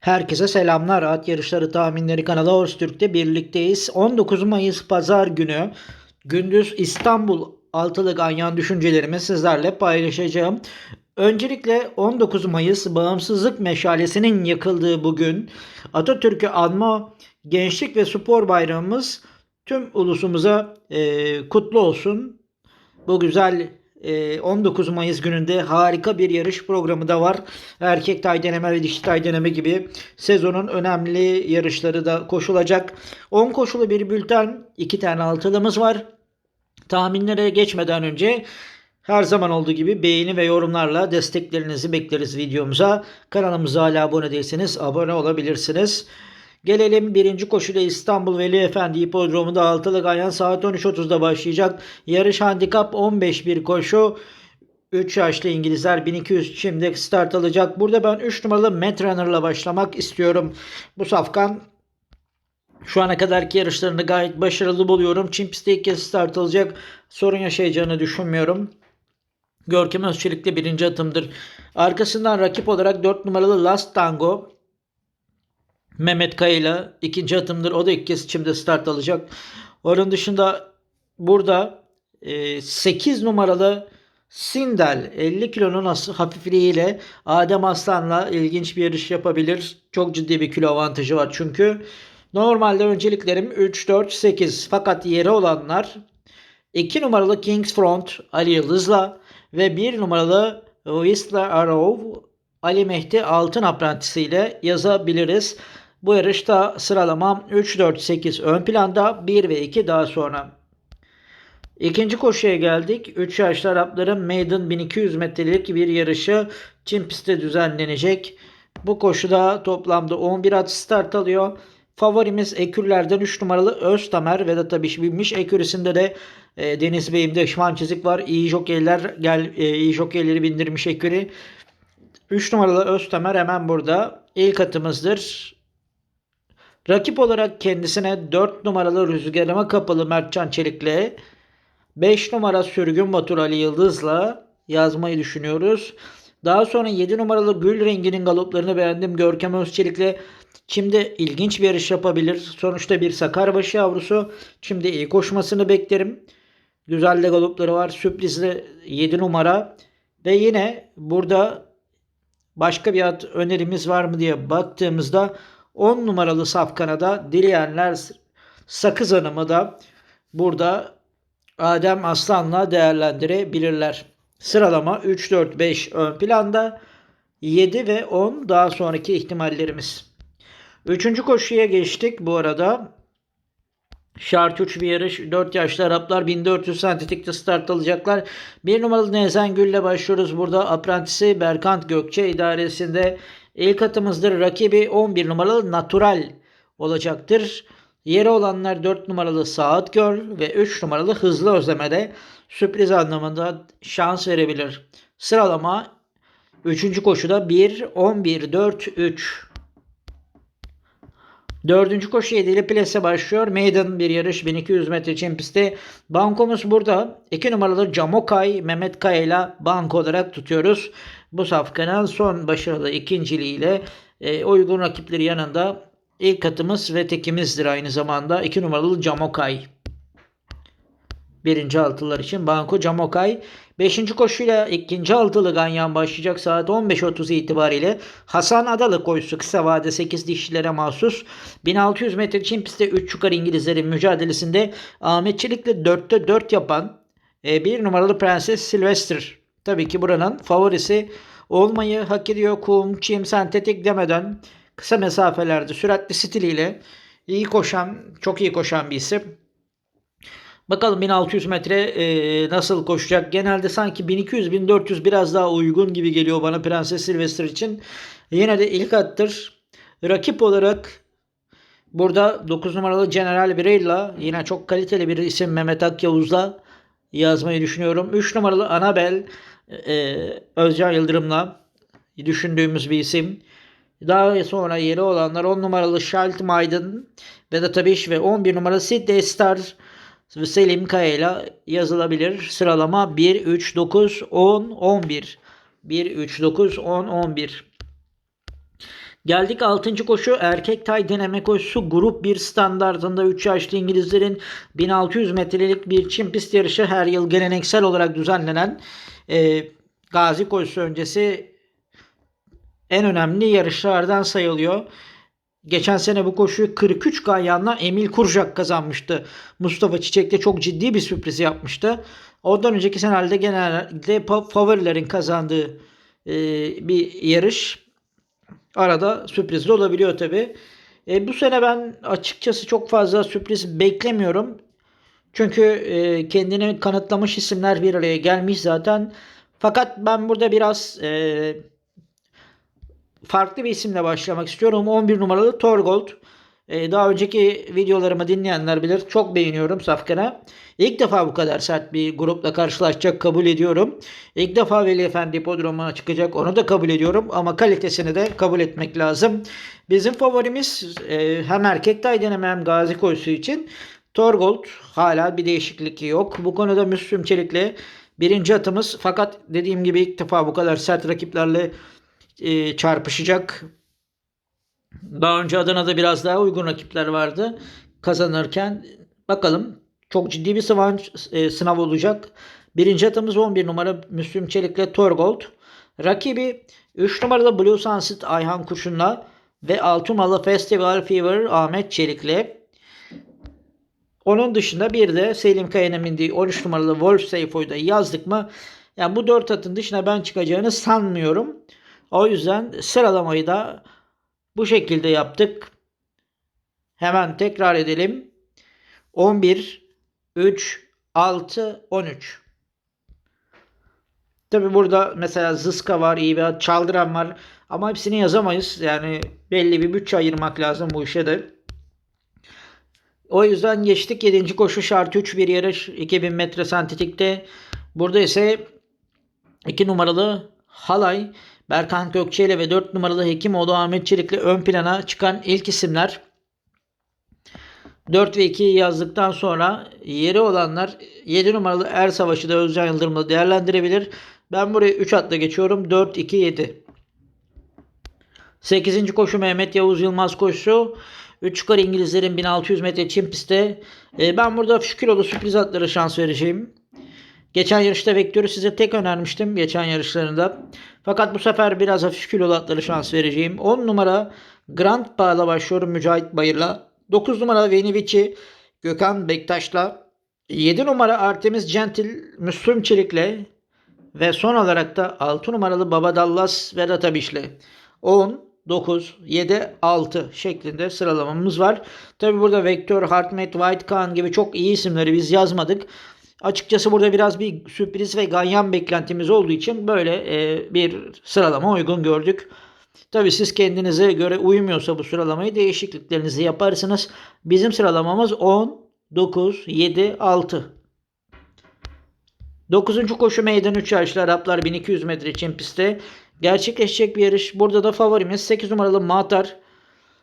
Herkese selamlar. At yarışları tahminleri kanalı Horse Türk'te birlikteyiz. 19 Mayıs Pazar günü gündüz İstanbul altılı ganyan düşüncelerimi sizlerle paylaşacağım. Öncelikle 19 Mayıs Bağımsızlık Meşalesi'nin yakıldığı bugün Atatürk'ü anma Gençlik ve Spor Bayramımız tüm ulusumuza e, kutlu olsun. Bu güzel 19 Mayıs gününde harika bir yarış programı da var. Erkek tay deneme ve dişi tay deneme gibi sezonun önemli yarışları da koşulacak. 10 koşulu bir bülten, 2 tane altılımız var. Tahminlere geçmeden önce her zaman olduğu gibi beğeni ve yorumlarla desteklerinizi bekleriz videomuza. Kanalımıza hala abone değilseniz abone olabilirsiniz. Gelelim birinci koşuda İstanbul Veli Efendi Hipodromu'nda altılı ganyan saat 13.30'da başlayacak. Yarış handikap 15 bir koşu. 3 yaşlı İngilizler 1200 şimdi start alacak. Burada ben 3 numaralı Metrunner'la başlamak istiyorum. Bu safkan şu ana kadarki yarışlarını gayet başarılı buluyorum. Çin pistte ilk kez start alacak. Sorun yaşayacağını düşünmüyorum. Görkem Özçelik birinci atımdır. Arkasından rakip olarak 4 numaralı Last Tango. Mehmet Kaya'yla ikinci atımdır. O da ilk kez şimdi start alacak. Onun dışında burada e, 8 numaralı Sindel 50 kilonun hafifliğiyle Adem Aslan'la ilginç bir yarış yapabilir. Çok ciddi bir kilo avantajı var çünkü. Normalde önceliklerim 3, 4, 8 fakat yeri olanlar 2 numaralı Kings Front Ali Yıldız'la ve 1 numaralı Whistler Arrow Ali Mehdi Altın Apprentice ile yazabiliriz. Bu yarışta sıralamam 3, 4, 8 ön planda 1 ve 2 daha sonra. İkinci koşuya geldik. 3 yaşlı Arapların Maiden 1200 metrelik bir yarışı Çin pistte düzenlenecek. Bu koşuda toplamda 11 at start alıyor. Favorimiz Ekürlerden 3 numaralı Öztamer ve de tabii binmiş Ekürüsünde de e, Deniz Bey'imde şman çizik var. İyi jokeyler gel e, iyi jokeyleri bindirmiş Ekürü. 3 numaralı Öztamer hemen burada. İlk atımızdır. Rakip olarak kendisine 4 numaralı rüzgarıma kapalı Mertcan Çelik'le 5 numara Sürgün Batur Ali Yıldız'la yazmayı düşünüyoruz. Daha sonra 7 numaralı Gül Rengi'nin galoplarını beğendim. Görkem Özçelik'le Şimdi ilginç bir yarış yapabilir. Sonuçta bir Sakarbaşı yavrusu. Şimdi iyi koşmasını beklerim. Güzel de galopları var. Sürprizli 7 numara. Ve yine burada başka bir at önerimiz var mı diye baktığımızda 10 numaralı safkana da dileyenler Sakız Hanım'ı da burada Adem Aslan'la değerlendirebilirler. Sıralama 3, 4, 5 ön planda. 7 ve 10 daha sonraki ihtimallerimiz. Üçüncü koşuya geçtik bu arada. Şart 3 bir yarış. 4 yaşlı Araplar 1400 sentetikte start alacaklar. Bir numaralı Nezen Gül'le başlıyoruz. Burada aprentisi Berkant Gökçe idaresinde ilk atımızdır. Rakibi 11 numaralı Natural olacaktır. Yeri olanlar 4 numaralı Saat Göl ve 3 numaralı Hızlı Özleme'de sürpriz anlamında şans verebilir. Sıralama 3. koşuda 1, 11, 4, 3. Dördüncü koşu 7'li plase başlıyor. Maiden bir yarış 1200 metre Çin pisti. Bankomuz burada. 2 numaralı Camokay Mehmet Kaya ile banko olarak tutuyoruz. Bu safkanın son başarılı ikinciliğiyle e, uygun rakipleri yanında ilk atımız ve tekimizdir aynı zamanda. 2 numaralı Camokay. Birinci altılar için Banko Camokay. Beşinci koşuyla ikinci altılı ganyan başlayacak saat 15.30 itibariyle Hasan Adalı koşusu kısa vade 8 dişlilere mahsus 1600 metre Çin pistte 3 yukarı İngilizlerin mücadelesinde Ahmet Çelik'le 4'te 4 yapan e, bir numaralı Prenses Sylvester. Tabii ki buranın favorisi olmayı hak ediyor. Kum, çim, sentetik demeden kısa mesafelerde süratli stiliyle iyi koşan, çok iyi koşan bir isim. Bakalım 1600 metre e, nasıl koşacak? Genelde sanki 1200-1400 biraz daha uygun gibi geliyor bana Prenses Sylvester için. Yine de ilk attır. Rakip olarak burada 9 numaralı General Bireyla yine çok kaliteli bir isim Mehmet Akyavuz'la yazmayı düşünüyorum. 3 numaralı Anabel e, Özcan Yıldırım'la düşündüğümüz bir isim. Daha sonra yeri olanlar 10 numaralı Schalt Maiden Vedat Abiş ve 11 numaralı Sydney Star Selim Kaya ile yazılabilir. Sıralama 1, 3, 9, 10, 11. 1, 3, 9, 10, 11. Geldik 6. koşu erkek tay deneme koşusu grup 1 standartında 3 yaşlı İngilizlerin 1600 metrelik bir çim pist yarışı her yıl geleneksel olarak düzenlenen e, Gazi koşusu öncesi en önemli yarışlardan sayılıyor. Geçen sene bu koşuyu 43 ganyanla Emil Kurjak kazanmıştı. Mustafa Çiçek de çok ciddi bir sürpriz yapmıştı. Ondan önceki senelerde genelde favorilerin kazandığı e, bir yarış. Arada sürprizli olabiliyor tabi. E, bu sene ben açıkçası çok fazla sürpriz beklemiyorum. Çünkü e, kendini kanıtlamış isimler bir araya gelmiş zaten. Fakat ben burada biraz e, farklı bir isimle başlamak istiyorum. 11 numaralı Torgold. Ee, daha önceki videolarımı dinleyenler bilir. Çok beğeniyorum Safkan'a. İlk defa bu kadar sert bir grupla karşılaşacak kabul ediyorum. İlk defa Veli Efendi podroma çıkacak onu da kabul ediyorum. Ama kalitesini de kabul etmek lazım. Bizim favorimiz e, hem erkek denemem hem gazi koşusu için Torgold hala bir değişiklik yok. Bu konuda Müslüm Çelik'le birinci atımız. Fakat dediğim gibi ilk defa bu kadar sert rakiplerle e, çarpışacak. Daha önce Adana'da biraz daha uygun rakipler vardı. Kazanırken bakalım çok ciddi bir sınav, e, sınav olacak. Birinci atımız 11 numara Müslüm Çelik'le Torgold. Rakibi 3 numaralı Blue Sunset Ayhan Kurşun'la ve 6 numaralı Festival Fever Ahmet Çelik'le. Onun dışında bir de Selim Kaya'nın bindiği 13 numaralı Wolf Seyfo'yu da yazdık mı? Yani bu 4 atın dışına ben çıkacağını sanmıyorum. O yüzden sıralamayı da bu şekilde yaptık. Hemen tekrar edelim. 11, 3, 6, 13. Tabi burada mesela Zıska var, iyi bir Çaldıran var. Ama hepsini yazamayız. Yani belli bir bütçe ayırmak lazım bu işe de. O yüzden geçtik 7. koşu şart 3 bir yarış 2000 metre sentetikte. Burada ise 2 numaralı Halay Berkan Gökçe'yle ve 4 numaralı Hekimoğlu Ahmet Çelik'le ön plana çıkan ilk isimler. 4 ve 2'yi yazdıktan sonra yeri olanlar 7 numaralı Er Savaşı da Özcan Yıldırım'la değerlendirebilir. Ben buraya 3 atla geçiyorum. 4, 2, 7. 8. koşu Mehmet Yavuz Yılmaz koşusu. 3 yukarı İngilizlerin 1600 metre çim pistte. Ee, ben burada hafif kilolu sürpriz atlara şans vereceğim. Geçen yarışta Vektör'ü size tek önermiştim geçen yarışlarında. Fakat bu sefer biraz hafif kilolu atları şans vereceğim. 10 numara Grand Pa'la başlıyorum Mücahit Bayır'la. 9 numara Venivici Gökhan Bektaş'la. 7 numara Artemis Gentil Müslüm Çelik'le. Ve son olarak da 6 numaralı Baba Dallas Vedat Abiş'le. 10, 9, 7, 6 şeklinde sıralamamız var. Tabi burada Vektör, Hartmet, White Khan gibi çok iyi isimleri biz yazmadık. Açıkçası burada biraz bir sürpriz ve ganyan beklentimiz olduğu için böyle e, bir sıralama uygun gördük. Tabi siz kendinize göre uymuyorsa bu sıralamayı değişikliklerinizi yaparsınız. Bizim sıralamamız 10, 9, 7, 6. 9. koşu meydan 3 yaşlı Araplar 1200 metre için pistte gerçekleşecek bir yarış. Burada da favorimiz 8 numaralı Matar.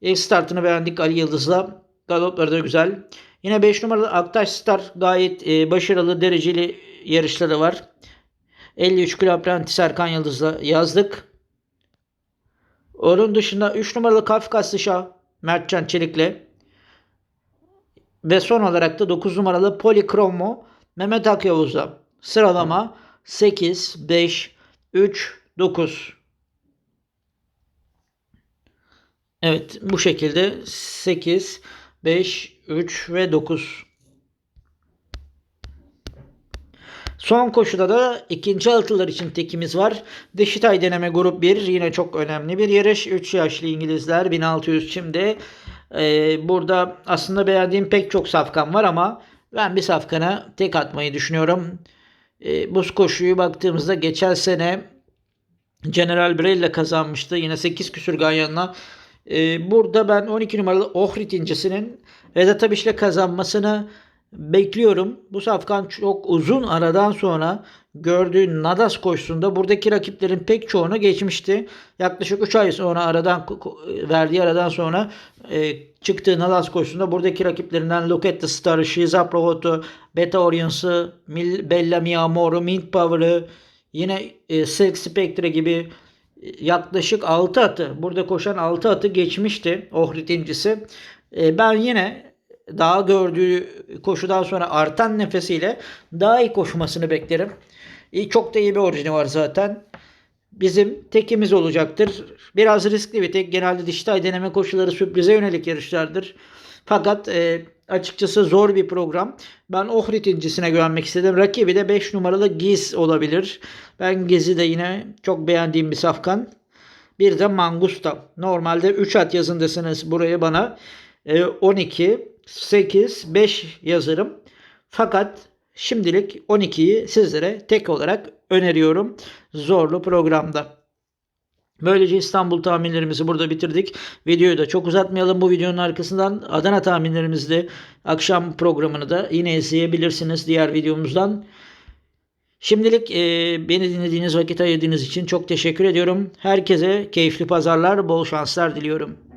İlk startını beğendik Ali Yıldız'la. Galopları da güzel. Yine 5 numaralı Aktaş Star gayet e, başarılı dereceli yarışları var. 53 kilo apprenti Serkan Yıldız'la yazdık. Onun dışında 3 numaralı Kafkaslı Şah Mertcan Çelik'le ve son olarak da 9 numaralı Polikromo Mehmet Akyavuz'la sıralama 8, 5, 3, 9. Evet bu şekilde 8, 5, 3 ve 9. Son koşuda da ikinci altılar için tekimiz var. Dişitay deneme grup 1 yine çok önemli bir yarış. 3 yaşlı İngilizler 1600 şimdi. Ee, burada aslında beğendiğim pek çok safkan var ama ben bir safkana tek atmayı düşünüyorum. Ee, bu koşuyu baktığımızda geçen sene General Brella kazanmıştı. Yine 8 küsür ganyanla ee, burada ben 12 numaralı Ohrid incisinin Vedat Abiş'le kazanmasını bekliyorum. Bu safkan çok uzun aradan sonra gördüğü Nadas koşusunda buradaki rakiplerin pek çoğunu geçmişti. Yaklaşık 3 ay sonra aradan verdiği aradan sonra e, çıktığı Nadas koşusunda buradaki rakiplerinden Loket Star, Shiza Prohoto, Beta Orions'ı, Bella Miamor'u, Mint Power'ı, yine e, Silk Spectre gibi yaklaşık 6 atı burada koşan 6 atı geçmişti Ohrid incisi. E, ben yine daha gördüğü koşudan sonra artan nefesiyle daha iyi koşmasını beklerim. Çok da iyi bir orijini var zaten. Bizim tekimiz olacaktır. Biraz riskli bir tek. Genelde diştay deneme koşuları sürprize yönelik yarışlardır. Fakat e, açıkçası zor bir program. Ben Ohrid incisine güvenmek istedim. Rakibi de 5 numaralı Giz olabilir. Ben Giz'i de yine çok beğendiğim bir safkan. Bir de Mangusta. Normalde 3 at yazındasınız buraya bana. E, 12, 8, 5 yazarım. Fakat şimdilik 12'yi sizlere tek olarak öneriyorum. Zorlu programda. Böylece İstanbul tahminlerimizi burada bitirdik. Videoyu da çok uzatmayalım. Bu videonun arkasından Adana tahminlerimizi de akşam programını da yine izleyebilirsiniz diğer videomuzdan. Şimdilik e, beni dinlediğiniz vakit ayırdığınız için çok teşekkür ediyorum. Herkese keyifli pazarlar, bol şanslar diliyorum.